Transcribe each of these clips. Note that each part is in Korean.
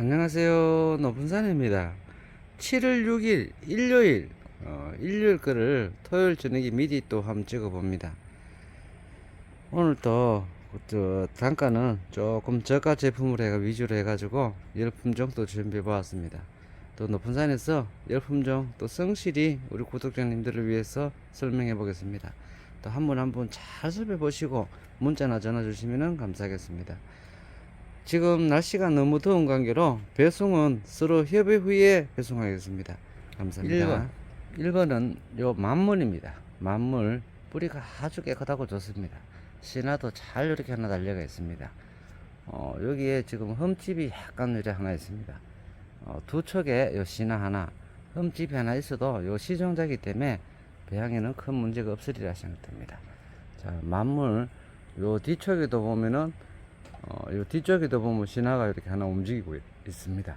안녕하세요. 높은산입니다. 7월 6일 일요일 어, 일요일 거를 토요일 저녁에 미리 또 한번 찍어 봅니다. 오늘 또 저, 단가는 조금 저가 제품으로 해가 위주로 해가지고 열품종 또 준비해 보았습니다. 또 높은 산에서 열품종 또 성실히 우리 구독자님들을 위해서 설명해 보겠습니다. 또 한 분 한 분 잘 살펴보시고 문자나 전화 주시면 감사하겠습니다. 지금 날씨가 너무 더운 관계로 배송은 서로 협의 후에 배송하겠습니다. 감사합니다. 1번, 1번은 요 만물입니다. 만물 뿌리가 아주 깨끗하고 좋습니다. 신화도 잘 이렇게 하나 달려가 있습니다. 어, 여기에 지금 흠집이 약간 이렇게 하나 있습니다. 어, 두 척에 요 신화 하나, 흠집이 하나 있어도 요 시종자기 때문에 배양에는 큰 문제가 없으리라 생각됩니다. 자, 만물 요 뒤쪽에도 보면은 어, 요 뒤쪽에도 보면 신화가 이렇게 하나 움직이고 있, 있습니다.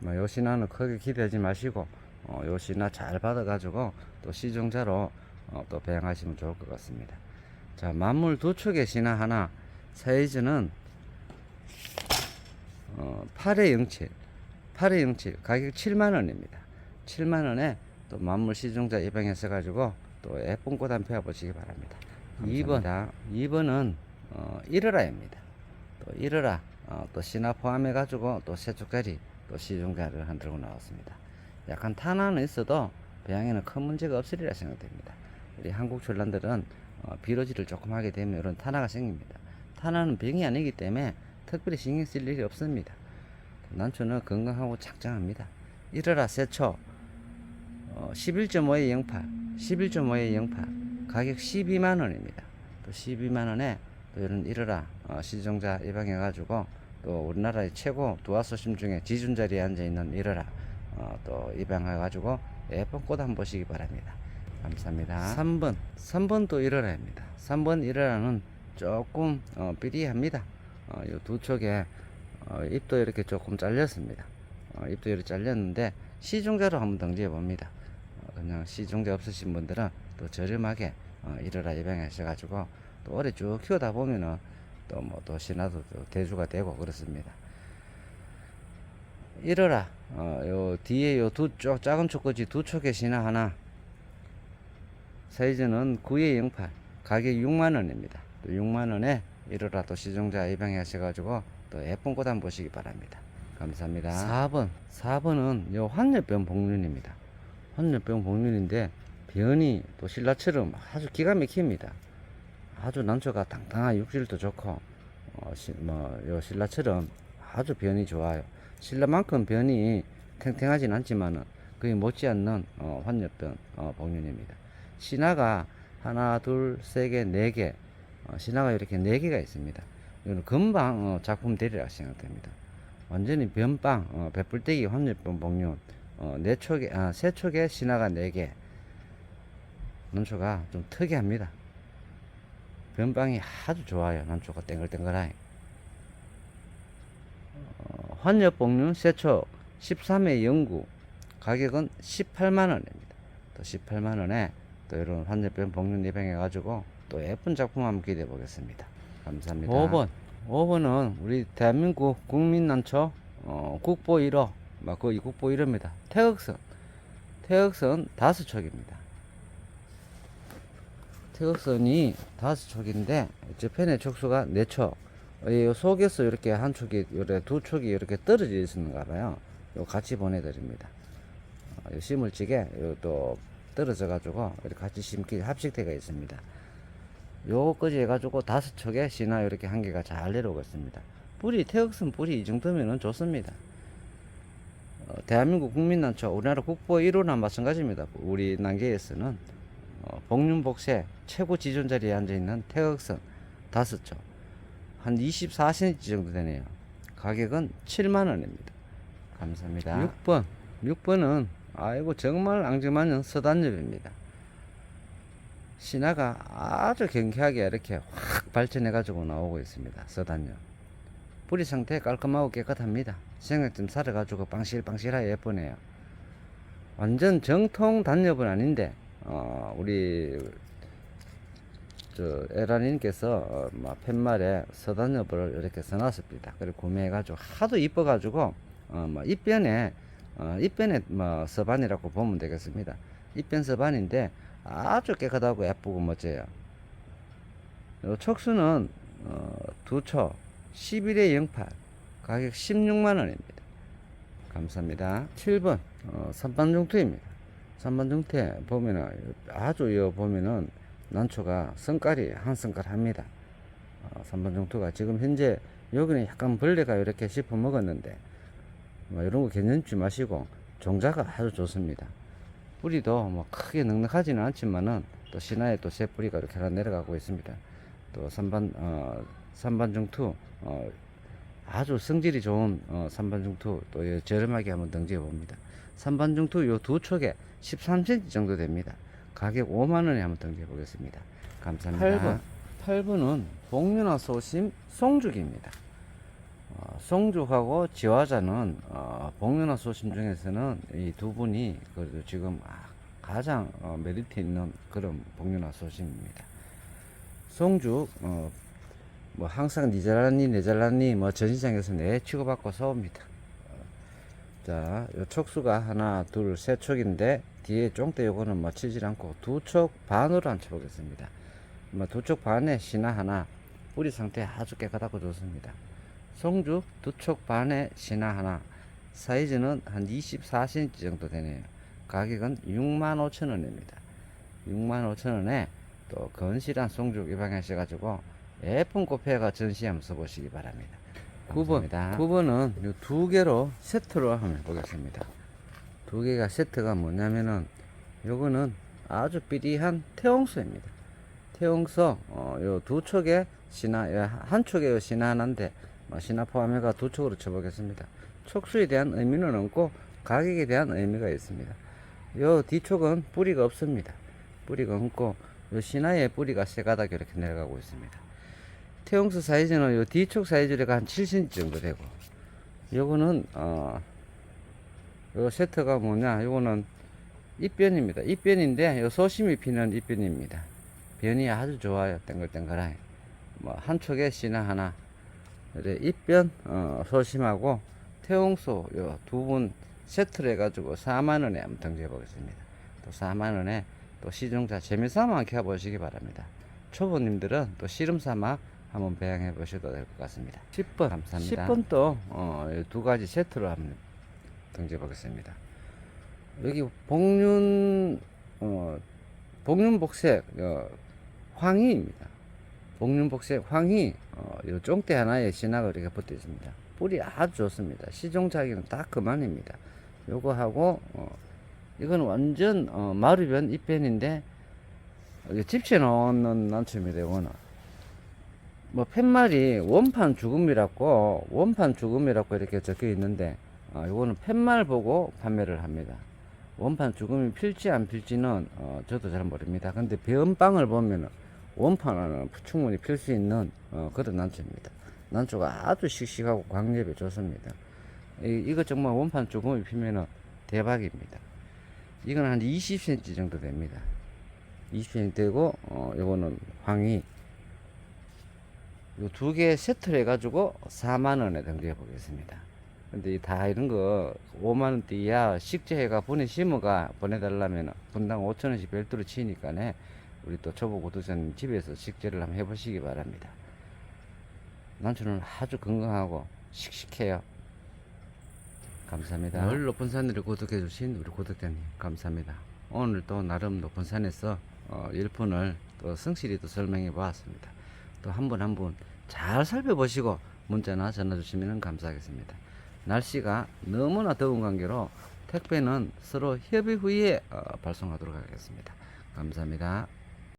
뭐, 요 신화는 크게 기대하지 마시고, 어, 요 신화 잘 받아가지고, 또 시종자로, 어, 또 배양하시면 좋을 것 같습니다. 자, 만물 두 촉의 신화 하나, 사이즈는, 어, 8에 07, 8에 07, 가격 7만원입니다. 7만원에 또 만물 시종자 입양했어가지고, 또 예쁜 꽃 한 펴 보시기 바랍니다. 2번, 2번은 어, 1월아입니다. 또 1월아, 어, 또 신화 포함해 가지고 또 세쪽짜리 또 시중가를 한 들고 나왔습니다. 약간 탄화는 있어도 배양에는 큰 문제가 없으리라 생각됩니다. 우리 한국 전란들은 어, 비로지를 조금 하게 되면 이런 탄화가 생깁니다. 탄화는 병이 아니기 때문에 특별히 신경 쓸 일이 없습니다. 난초는 건강하고 착장합니다. 1월아 세초 어, 11.5에 08, 11.5에 08, 가격 12만 원입니다. 또 12만 원에 또 이런 이러라 어, 시종자 입양해가지고 또 우리나라의 최고 두화소심 중에 지준 자리에 앉아 있는 이러라 어, 또 입양해가지고 예쁜 꽃 한번 보시기 바랍니다. 감사합니다. 3번 3번도 이러라입니다. 3번 이러라는 조금 어, 삐리합니다. 어, 이두 쪽에 어, 잎도 이렇게 조금 잘렸습니다. 어, 잎도 이렇게 잘렸는데 시종자로 한번 등재해 봅니다. 어, 그냥 시종자 없으신 분들은 또 저렴하게 어, 이러라 입양하셔가지고 또 오래 쭉 키우다 보면은 또 뭐 또 신화도 또 대주가 되고 그렇습니다. 이러라 어, 요 뒤에 요 두 쪽 작은 촉거지 두 촉의 신화 하나 사이즈는 9에 08 가격 6만 원입니다. 또 6만 원에 이러라 또 시종자 입양해 하셔 가지고 또 예쁜 꽃 한번 보시기 바랍니다. 감사합니다. 4번 4번은 요 환열병 복륜입니다. 환열병 복륜인데 변이 또 신라처럼 아주 기가 막힙니다. 아주 난초가 당당한 육질도 좋고 어, 시, 뭐, 요 신라처럼 아주 변이 좋아요. 신라만큼 변이 탱탱하진 않지만은 거의 못지않는 어, 환엽변 어, 복륜입니다. 신화가 하나, 둘, 세 개, 네 개, 어, 신화가 이렇게 네 개가 있습니다. 이거는 금방 어, 작품 대리라 생각됩니다. 완전히 변빵, 어, 배불떼기 환엽변 복륜, 어, 네 촉에, 아, 세 촉에 신화가 네 개, 난초가 좀 특이합니다. 변방이 아주 좋아요. 난초가 땡글땡글하니. 어, 환엽복륜 세초 13회 영구 가격은 18만원입니다. 또 18만원에 또 이런 환엽변 복륜 입양해가지고 또 예쁜 작품 한번 기대해 보겠습니다. 감사합니다. 5번. 5번은 우리 대한민국 국민난초 어, 국보 1호, 막 거의 국보 1호입니다. 태극선. 태극선 다섯 촉입니다. 태극선이 다섯 촉인데 저편의 촉수가 네 촉. 이 속에서 이렇게 한 촉이 요래 두 촉이 이렇게 떨어져 있는가 봐요. 요 같이 보내드립니다. 어, 요 심을찌개 요또 떨어져 가지고 이렇게 같이 심기 합식대가 있습니다. 요까지 해가지고 다섯 촉에 신화 이렇게 한 개가 잘 내려오고 있습니다. 뿌리 태극선 뿌리 이 정도면은 좋습니다. 어, 대한민국 국민난초 우리나라 국보 1호나 마찬가지입니다. 우리 난계에서는 어, 복륜복세 최고 지존 자리에 앉아 있는 태극선 다섯 초. 한 24cm 정도 되네요. 가격은 7만 원입니다. 감사합니다. 6번. 6번은 아이고 정말 앙증맞은 서단엽입니다. 신화가 아주 경쾌하게 이렇게 확 발전해 가지고 나오고 있습니다. 서단엽. 뿌리 상태 깔끔하고 깨끗합니다. 생각 좀 살아 가지고 빵실빵실하게 예쁘네요. 완전 정통 단엽은 아닌데 어, 우리 저 에라님께서 어, 뭐 팻말에 서단 여부를 이렇게 써놨습니다. 그리고 구매해가지고 하도 이뻐가지고 어, 뭐 입변에 어, 입변에 뭐 서반이라고 보면 되겠습니다. 입변 서반인데 아주 깨끗하고 예쁘고 멋져요. 요 촉수는 어, 두초 11에 08 가격 16만 원입니다. 감사합니다. 7번 어, 삼반중투입니다. 삼반중투에 보면은 아주 여 보면은 난초가 성깔이 한 성깔 합니다. 어, 삼반중투가 지금 현재 여기는 약간 벌레가 이렇게 씹어 먹었는데 뭐 이런 거 괜찮지 마시고 종자가 아주 좋습니다. 뿌리도 뭐 크게 넉넉하지는 않지만은 또 신화에 또 새 뿌리가 이렇게 내려가고 있습니다. 또 삼반 어 삼반중투 어 아주 성질이 좋은 어 삼반중투 또 예, 저렴하게 한번 등재해 봅니다. 삼반중투 요 두 촉에 13cm 정도 됩니다. 가격 5만 원에 한번 등재해 보겠습니다. 감사합니다. 8번. 8번은 복륜화 소심 송죽입니다. 어, 송죽하고 지화자는 어, 복륜화 소심 중에서는 이 두 분이 그래도 지금 아, 가장 어, 메리트 있는 그런 복륜화 소심입니다. 송죽 어, 뭐 항상 니 잘라니 내 잘라니 뭐 전시장에서 내 치고받고 싸웁니다. 어, 자, 요 촉수가 하나, 둘, 세 촉인데 뒤에 쫑대 요거는 뭐 치질 않고 두 촉 반으로 안 쳐보겠습니다. 뭐 두 촉 반에 신화 하나, 뿌리 상태 아주 깨끗하고 좋습니다. 송죽 두촉 반에 신화 하나, 사이즈는 한 24cm 정도 되네요. 가격은 65,000원입니다. 65,000원에 또 건실한 송죽 입양하셔가지고 예쁜 꽃회가 전시 한번 써보시기 바랍니다. 9번. 9번은 요두 개로 세트로 한번 보겠습니다. 두 개가 세트가 뭐냐면은 요거는 아주 삐리한 태홍소입니다. 태홍소 어, 요두 촉에 신화 요한 촉에 요 신화 하나인데 뭐 신화 포함해가 두 촉으로 쳐보겠습니다. 촉수에 대한 의미는 없고 가격에 대한 의미가 있습니다. 요 뒤촉은 뿌리가 없습니다. 뿌리가 없고 요 신화의 뿌리가 세 가닥 이렇게 내려가고 있습니다. 태용수 사이즈는 요 뒤쪽 사이즈가 한 7cm 정도 되고 요거는 어, 요 세트가 뭐냐 요거는 입변입니다. 입변인데 요 소심이 피는 입변입니다. 변이 아주 좋아요. 땡글땡글하게. 뭐한 촉에 씨나 하나. 입변 어, 소심하고 태용수 요 두 분 세트를 해가지고 4만원에 한번 등재해 보겠습니다. 또 4만원에 또 시중자 재미삼아 켜보시기 바랍니다. 초보님들은 또 씨름 삼아 한번 배양해 보셔도 될 것 같습니다. 10번 감사합니다. 10번 또 어, 두 가지 세트로 한번 등재 보겠습니다. 여기 복륜 어, 복륜 복색 어, 황희입니다. 복륜 복색 황희 어, 요 쫑대 하나에 신화가 이렇게 붙어 있습니다. 뿌리 아주 좋습니다. 시종자기는 딱 그만입니다. 요거 하고 어, 이건 완전 어, 마루변 입변인데 집체 넣는 난초입니다. 이거는 뭐 팻말이 원판 죽음이라고 원판 죽음이라고 이렇게 적혀 있는데 어, 이거는 팻말 보고 판매를 합니다. 원판 죽음이 필지 안 필지는 어, 저도 잘 모릅니다. 근데 변빵을 보면은 원판은 충분히 필 수 있는 어, 그런 난초입니다. 난초가 아주 씩씩하고 광립이 좋습니다. 이, 이거 정말 원판 죽음이 피면은 대박입니다. 이건 한 20cm 정도 됩니다. 20cm 되고 어, 요거는 황이 요두개 세트를 해가지고 4만원에 등재해 보겠습니다. 근데 이다 이런 거 5만원대 이하 식재해가 보내 심어가 보내달라면 분당 5천원씩 별도로 치니까네 우리 또 초보 구독자님 집에서 식재를 한번 해보시기 바랍니다. 난초는 아주 건강하고 씩씩해요. 감사합니다. 늘 높은 산을 구독해 주신 우리 구독자님 감사합니다. 오늘 또 나름 높은 산에서 어, 일푼을 또 성실히 또 설명해 보았습니다. 또 한 분 한 분 잘 살펴보시고 문자나 전화 주시면 감사하겠습니다. 날씨가 너무나 더운 관계로 택배는 서로 협의 후에 어, 발송하도록 하겠습니다. 감사합니다.